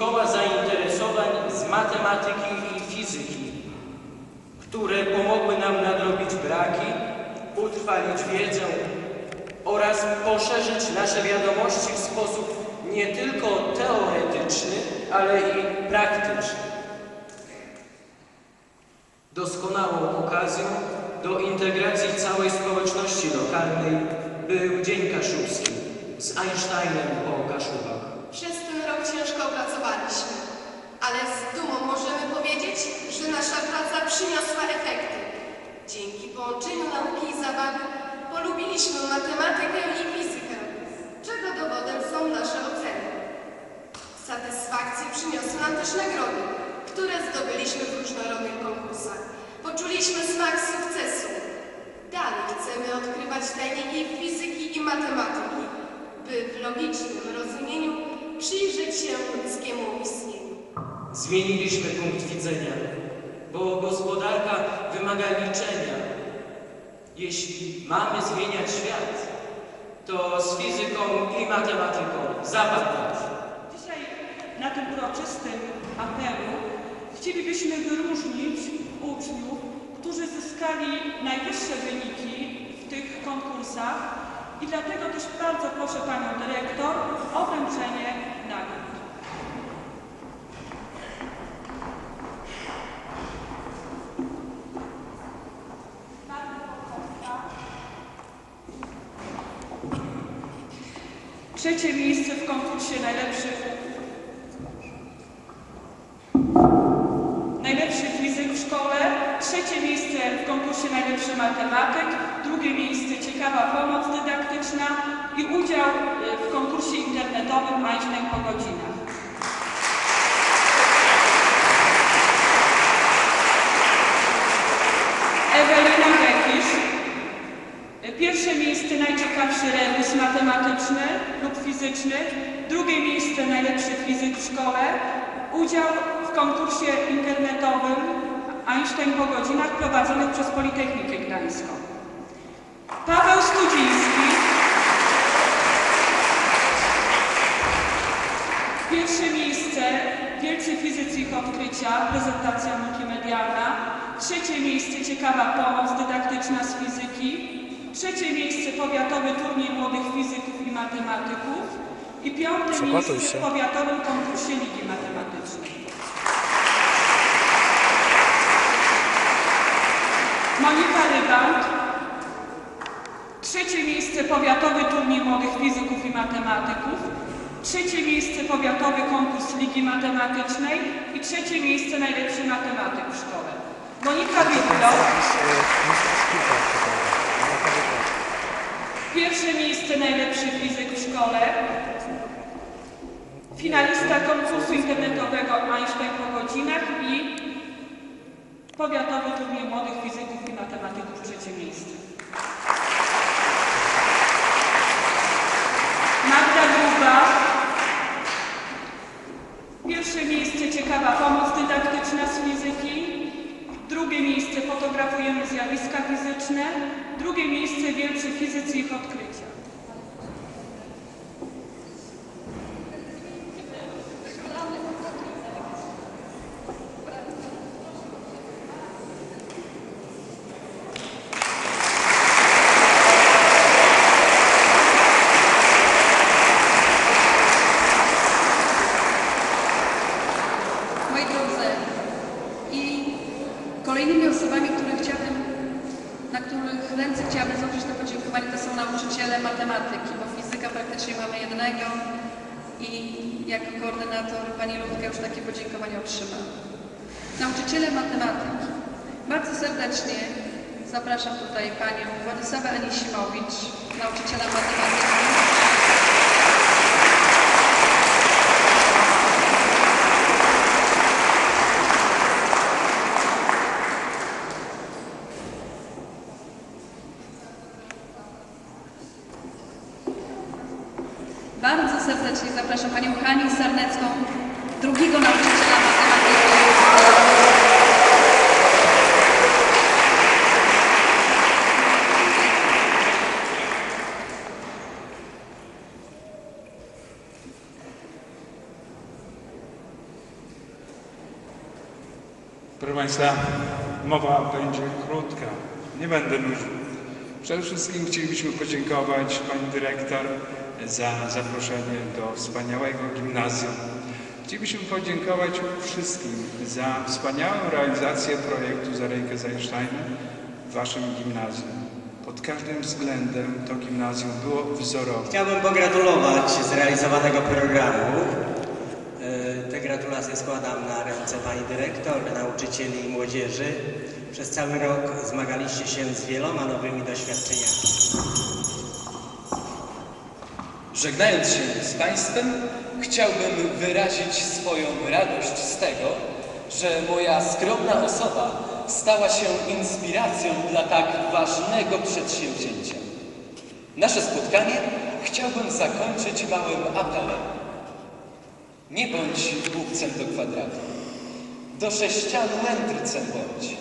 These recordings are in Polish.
koła zainteresowań z matematyki i fizyki, które pomogły nam nadrobić braki, utrwalić wiedzę oraz poszerzyć nasze wiadomości w sposób nie tylko teoretyczny, ale i praktyczny. Doskonałą okazją do integracji całej społeczności lokalnej był Dzień Kaszubski z Einsteinem po Kaszubach. Przez ten rok ciężko pracowaliśmy, ale z dumą możemy powiedzieć, że nasza praca przyniosła efekty. Dzięki połączeniu nauki i zabawy polubiliśmy matematykę i fizykę, czego dowodem są nasze oceny. Satysfakcję przyniosły nam też nagrody, które zdobyliśmy w różnorodnych konkursach. Poczuliśmy smak sukcesu. Dalej chcemy odkrywać tajniki fizyki i matematyki, by w logicznym rozumieniu przyjrzeć się ludzkiemu istnieniu. Zmieniliśmy punkt widzenia, bo gospodarka wymaga liczenia. Jeśli mamy zmieniać świat, to z fizyką i matematyką zabawiać. Dzisiaj na tym uroczystym apelu chcielibyśmy wyróżnić uczniów, którzy zyskali najwyższe wyniki w tych konkursach i dlatego też bardzo proszę Panią Dyrektor o wręczenie Trzecie miejsce w konkursie najlepszych. Najlepszy fizyk w szkole, trzecie miejsce w konkursie najlepszy matematyk, drugie miejsce ciekawa pomoc dydaktyczna i udział e, w konkursie internetowym Einstein po godzinach. Matematyczny lub fizyczny, drugie miejsce najlepszy fizyk w szkole, udział w konkursie internetowym Einstein po godzinach prowadzonych przez Politechnikę Gdańską. Paweł Studziński. Pierwsze miejsce Wielcy Fizycy ich odkrycia, prezentacja multimedialna. Trzecie miejsce Ciekawa pomoc dydaktyczna z fizyki. Trzecie miejsce Powiatowy Turniej Młodych Fizyków i Matematyków. I piąte miejsce w Powiatowym Konkursie Ligi Matematycznej. Monika Rybant. Trzecie miejsce Powiatowy Turniej Młodych Fizyków i Matematyków. Trzecie miejsce Powiatowy Konkurs Ligi Matematycznej. I trzecie miejsce Najlepszy Matematyk w szkole. Monika Witlo. Pierwsze miejsce Najlepszy Fizyk w szkole. Finalista konkursu internetowego Einstein po godzinach i Powiatowy Turniej Młodych Fizyków i Matematyków trzecie miejsce. Magda Gruba. Pierwsze miejsce ciekawa pomoc dydaktyczna z fizyki. Drugie miejsce fotografujemy zjawiska fizyczne. Drugie miejsce wielcy fizycy ich odkrycia. Moi drodzy, i kolejnymi osobami, które chciałabym, których ręce chciałabym złożyć to podziękowanie, to są nauczyciele matematyki, bo fizyka praktycznie mamy jednego i jako koordynator Pani Ludka już takie podziękowanie otrzymała. Nauczyciele matematyki. Bardzo serdecznie zapraszam tutaj Panią Władysławę Anisimowicz, nauczyciela matematyki. Bardzo serdecznie zapraszam panią Hanię Sarnecką, drugiego nauczyciela matematyki. Proszę Państwa, mowa będzie krótka. Nie będę nudził. Przede wszystkim chcielibyśmy podziękować Pani Dyrektor za zaproszenie do wspaniałego gimnazjum. Chcielibyśmy podziękować wszystkim za wspaniałą realizację projektu za rękę z w Waszym gimnazjum. Pod każdym względem to gimnazjum było wzorowe. Chciałbym pogratulować zrealizowanego programu. E, Te gratulacje składam na ręce Pani Dyrektor, nauczycieli i młodzieży. Przez cały rok zmagaliście się z wieloma nowymi doświadczeniami. Żegnając się z Państwem, chciałbym wyrazić swoją radość z tego, że moja skromna osoba stała się inspiracją dla tak ważnego przedsięwzięcia. Nasze spotkanie chciałbym zakończyć małym apelem. Nie bądź głupcem do kwadratu. Do sześcianu mędrcem bądź.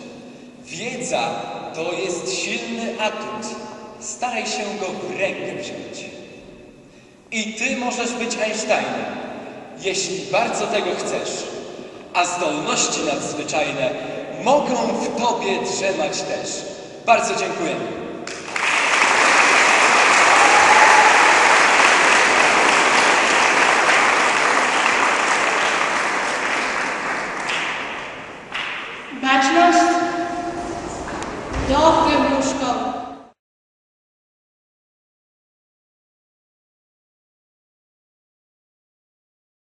Wiedza to jest silny atut. Staraj się go w rękę wziąć. I ty możesz być Einsteinem, jeśli bardzo tego chcesz. A zdolności nadzwyczajne mogą w tobie drzemać też. Bardzo dziękujemy.